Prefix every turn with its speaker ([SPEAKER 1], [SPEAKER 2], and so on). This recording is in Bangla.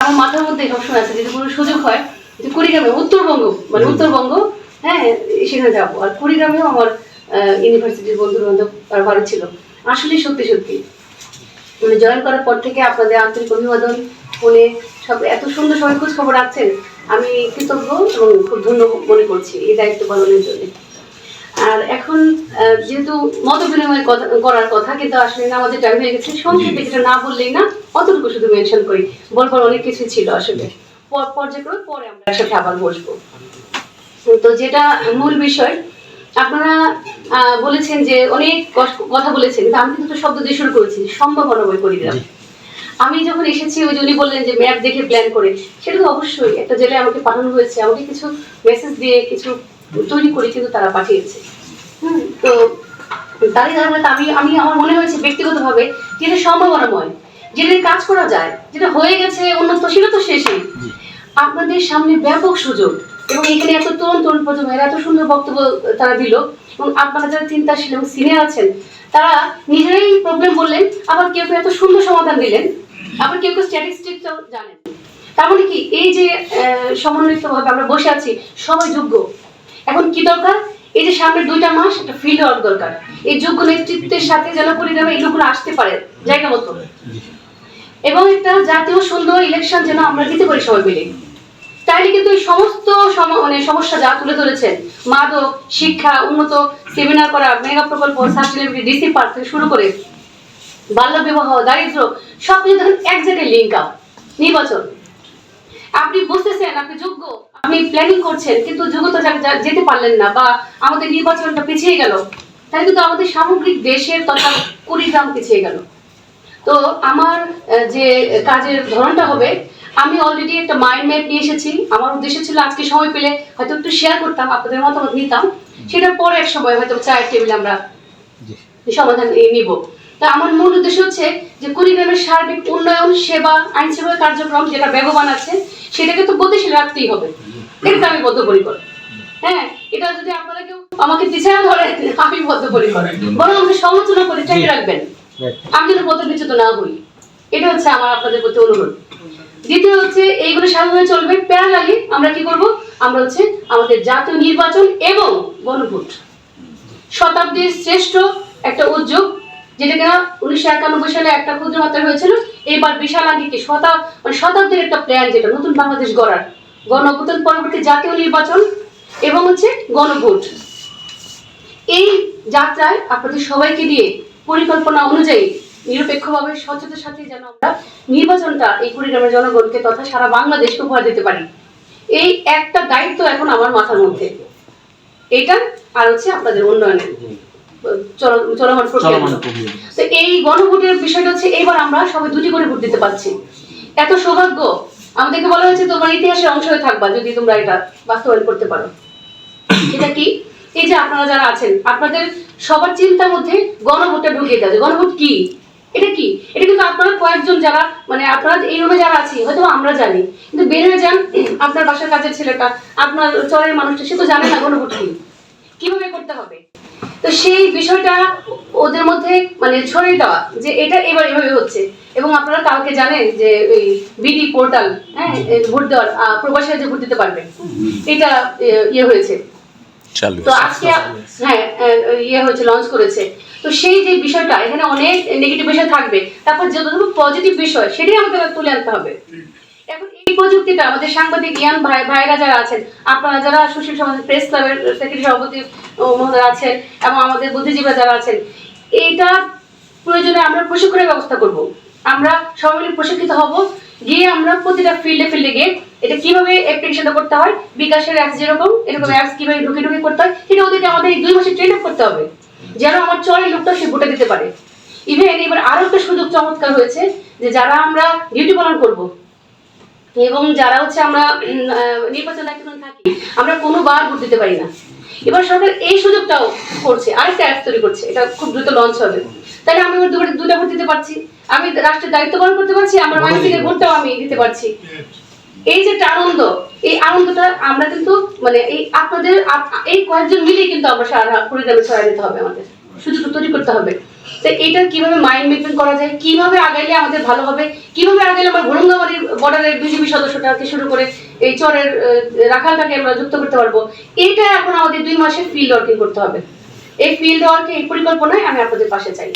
[SPEAKER 1] আমার মাথার মধ্যে সবসময় আছে যদি কোনো সুযোগ হয় যে কুড়িগ্রামে উত্তরবঙ্গ মানে উত্তরবঙ্গ হ্যাঁ সেখানে যাব। আর কুড়িগ্রামেও আমার ইউনিভার্সিটির বন্ধু বান্ধব ভালো ছিল। আসলে সত্যি সত্যি। মানে জয়েন করার পর থেকে আপনাদের আন্তরিক অভিবাদন ফোনে সব এত সুন্দর সবাই খোঁজ খবর রাখছেন আমি কৃতজ্ঞ এবং খুব ধন্য মনে করছি এই দায়িত্ব পালনের জন্য। আর এখন যেহেতু মত বিনিময় কথা- করার কথা কিন্তু আসলে না আমাদের টাইম হয়ে গেছে। সংক্ষেপে যেটা না বললেই না অতটুকু শুধু মেনশন করি। বলবার অনেক কিছু ছিল আসলে। পর- পর্যায়ক্রমে পরে আমরা একসাথে আবার বসবো। তো যেটা মূল বিষয় আপনারা আহ, বলেছেন যে অনেক কথা বলেছেন কিন্তু আমি কিন্তু শব্দ দিয়ে শুরু করেছি সম্ভাবনা বই করিগ্রাম আমি যখন এসেছি ওই যে উনি বললেন যে ম্যাপ দেখে প্ল্যান করে সেটা তো অবশ্যই একটা জেলায় আমাকে পাঠানো হয়েছে আমাকে কিছু মেসেজ দিয়ে কিছু তৈরি করে কিন্তু তারা পাঠিয়েছে। তো তারই ধারণাতে আমি আমি আমার মনে হয়েছে ব্যক্তিগতভাবে যেটা সম্ভাবনাময় যেটা কাজ করা যায় যেটা হয়ে গেছে উন্নত ছিল তো শেষেই। আপনাদের সামনে ব্যাপক সুযোগ এবং এখানে এত তরুণ তরুণ প্রজন্ম এরা এত সুন্দর বক্তব্য তারা দিল এবং আপনারা যারা চিন্তাশীল এবং সিনিয়র আছেন তারা নিজেরাই প্রবলেম বললেন আবার কেউ কেউ এত সুন্দর সমাধান দিলেন আবার কেউ কেউ স্ট্যাটিস্টিক্সও জানেন। তার মানে কি এই যে সমন্বিত ভাবে আমরা বসে আছি সবাই যোগ্য এখন কি দরকার? এই যে সামনে দুইটা মাস একটা ফিল্ড ওয়ার্ক দরকার। এই যোগ্য নেতৃত্বের সাথে যেন পরিণামে এই লোকগুলো আসতে পারে জায়গা মতো। এবং একটা জাতীয় সুন্দর ইলেকশন যেন আমরা দিতে পারি সবাই মিলে। তাইলে কিন্তু এই সমস্ত মানে সমস্যা যা তুলে ধরেছেন মাদক শিক্ষা উন্নত সেমিনার করা মেগা প্রকল্প সাস্টেনেবিলিটি ডিসি পার্ক থেকে শুরু করে বাল্য বিবাহ দারিদ্র সব কিছু দেখেন এক জায়গায় লিঙ্ক আপ নির্বাচন। আপনি বুঝতেছেন আপনি যোগ্য। আপনি প্ল্যানিং করছেন কিন্তু যোগ্যতা যেতে পারলেন না বা আমাদের নির্বাচনটা পিছিয়ে গেল তাহলে কিন্তু আমাদের সামগ্রিক দেশের তথা কুড়িগ্রাম পিছিয়ে গেল। তো আমার যে কাজের ধরনটা হবে আমি অলরেডি একটা মাইন্ড ম্যাপ নিয়ে এসেছি। আমার উদ্দেশ্য ছিল আজকে সময় পেলে হয়তো একটু শেয়ার করতাম আপনাদের মতামত নিতাম। সেটার পরে এক সময় হয়তো চায়ের টেবিলে আমরা সমাধান নিব। তো আমার মূল উদ্দেশ্য হচ্ছে যে কুড়িগ্রামের সার্বিক উন্নয়ন সেবা আইন সেবা কার্যক্রম যেটা বেগবান আছে সেটাকে তো গতিশীল রাখতেই হবে। এটা আমি বদ্ধপরিকর। হ্যাঁ এটা যদি আপনারা কেউ আমাকে পিছনে ধরেন আমি বদ্ধপরিকর। বরং আমাকে সমালোচনা করে চাই রাখবেন। আমি যেন পথবিচ্যুত না হই। এটা হচ্ছে আমার আপনাদের প্রতি অনুরোধ। দ্বিতীয় হচ্ছে এইগুলো সামনে চলবে প্যারালালি। আমরা কি করব? আমরা হচ্ছে আমাদের জাতীয় নির্বাচন এবং গণভোট। শতাব্দীর শ্রেষ্ঠ একটা উদ্যোগ যেটা কিনা উনিশশো একানব্বই সালে একটা ক্ষুদ্র মাত্রা হয়েছিল। এবার বিশাল আঙ্গিকে শতা মানে শতাব্দীর একটা প্ল্যান যেটা, নতুন বাংলাদেশ গড়ার। গণ পরবর্তী জাতীয় নির্বাচন এবং হচ্ছে গণভোট। এই যাত্রায় আপনাদের সবাইকে দিয়ে পরিকল্পনা অনুযায়ী নিরপেক্ষভাবে স্বচ্ছতার সাথে যেন আমরা নির্বাচনটা এই কুড়িগ্রামের জনগণকে তথা সারা বাংলাদেশকে উপহার দিতে পারি। এই একটা দায়িত্ব এখন আমার মাথার মধ্যে। এটা আর হচ্ছে আপনাদের উন্নয়নের চল- চলমান প্রক্রিয়া। তো এই গণভোটের বিষয়টা হচ্ছে এবার আমরা সবাই দুটি করে ভোট দিতে পারছি। এত সৌভাগ্য আমাদেরকে বলা হয়েছে তোমার ইতিহাসের অংশ হয়ে থাকবা যদি তোমরা এটা বাস্তবায়ন করতে পারো। এটা কি? এই যে আপনারা যারা আছেন আপনাদের সবার চিন্তার মধ্যে গণভোটটা ঢুকিয়ে দেওয়া। গণভোট কি? এটা কি? এটা কিন্তু আপনারা কয়েকজন যারা মানে আপনারা এই রুমে যারা আছি হয়তো আমরা জানি কিন্তু বের হয়ে যান আপনার বাসার কাজের ছেলেটা আপনার চরের মানুষটা সে তো জানে না গণভোট কি। কীভাবে করতে হবে? তো সেই বিষয়টা ওদের মধ্যে মানে ছড়িয়ে দেওয়া যে এটা এবার এভাবে হচ্ছে। এবং আপনারা কালকে জানেন যে ওই বিডি পোর্টাল হ্যাঁ ভোট দেওয়ার আহ, প্রবাসীরা যে ভোট দিতে পারবে এটা ইয়ে হয়েছে। তো আজকে হ্যাঁ ইয়ে হয়েছে লঞ্চ করেছে। তো সেই যে বিষয়টা এখানে অনেক নেগেটিভ বিষয় থাকবে। তারপর যতটুকু পজিটিভ বিষয় সেটাই আমাদের তুলে আনতে হবে। এখন এই প্রযুক্তিটা আমাদের সাংবাদিক জ্ঞান ভাই ভাইরা যারা আছেন, আপনারা যারা সুশীল সমাজ প্রেস ক্লাবের সেক্রেটারি সভাপতি মহোদয় আছেন এবং আমাদের বুদ্ধিজীবীরা যারা আছেন, এইটা প্রয়োজনে আমরা প্রশিক্ষণের ব্যবস্থা করব। আমরা সবাই মিলে প্রশিক্ষিত হব। গিয়ে আমরা প্রতিটা ফিল্ডে ফিল্ডে গিয়ে এটা কীভাবে অ্যাপ্লিকেশনটা করতে হয়, বিকাশের অ্যাপস যেরকম, এরকম অ্যাপস কীভাবে ঢুকে ঢুকে করতে হয়, সেটা ওদেরকে আমাদের দুই মাসে ট্রেন আপ করতে হবে। যেন আমার চরের লোকটা সে ভোটে দিতে পারে। ইভেন এবার আরও একটা সুযোগ চমৎকার হয়েছে যে যারা আমরা ডিউটি পালন করব এবং যারা হচ্ছে আমরা নির্বাচন দায়িত্ব থাকি আমরা কোনো বার ভোট দিতে পারি না। এবার সরকার এই সুযোগটাও করছে আরেকটা অ্যাপ তৈরি করছে এটা খুব দ্রুত লঞ্চ হবে। তাহলে আমি এবার দুটো ভোট দিতে পারছি। আমি রাষ্ট্রের দায়িত্ব পালন করতে পারছি আমার মানসিকের ভোটটাও আমি দিতে পারছি। এই যে একটা আনন্দ এই আনন্দটা আমরা কিন্তু মানে এই আপনাদের এই কয়েকজন মিলেই কিন্তু আমরা সারা পরিগ্রামে ছড়াই দিতে হবে আমাদের। সুযোগটা তৈরি করতে হবে। তো এটা কীভাবে মাইন্ড মেকিং করা যায়? কীভাবে আগাইলে আমাদের ভালো হবে? কীভাবে আগাইলে আমার ভুরুঙ্গামারির বর্ডারের বিজেপি সদস্যটাকে শুরু করে এই চরের রাখালটাকে আমরা যুক্ত করতে পারব? এটা এখন আমাদের দুই মাসের ফিল্ড ওয়ার্কিং করতে হবে। এই ফিল্ড ওয়ার্কে এই পরিকল্পনায় আমি আপনাদের পাশে চাই।